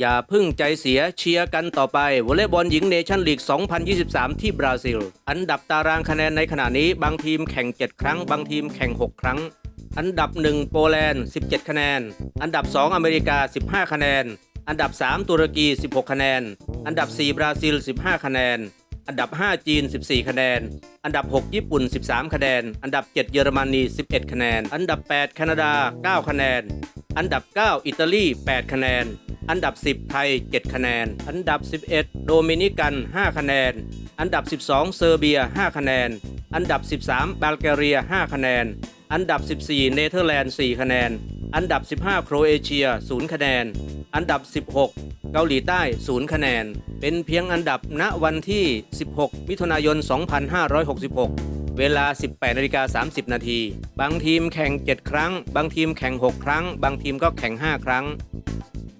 อย่าพึ่งใจเสียเชียร์กันต่อไปวอลเลย์บอลหญิงเนชั่นลีก 2023 ที่บราซิล อันดับตารางคะแนนในขณะนี้บางทีมแข่ง 7 ครั้ง บางทีมแข่ง 6 ครั้ง อันดับ 1 โปแลนด์ 17 คะแนน อันดับ 2 อเมริกา 15 คะแนน อันดับ 3 ตุรกี 16 คะแนน อันดับ 4 บราซิล 15 คะแนน อันดับ 5 จีน 14 คะแนน อันดับ 6 ญี่ปุ่น 13 คะแนน อันดับ 7 เยอรมนี 11 คะแนน อันดับ 8 แคนาดา 9 คะแนน อันดับ 9 อิตาลี 8 คะแนน อันดับ 10 ไทย 7 คะแนน อันดับ 11 โดมินิกัน 5 คะแนน อันดับ 12 เซอร์เบีย 5 คะแนน อันดับ 13 บัลแกเรีย 5 คะแนน อันดับ 14 เนเธอร์แลนด์ 4 คะแนน อันดับ 15 โครเอเชีย 0 คะแนน อันดับ 16 เกาหลีใต้ 0 คะแนน เป็นเพียงอันดับณวันที่ 16 มิถุนายน 2566เวลา 18นาฬิกา30 นาที บางทีมแข่ง 7 ครั้ง บางทีมแข่ง 6 ครั้ง บางทีมก็แข่ง 5 ครั้ง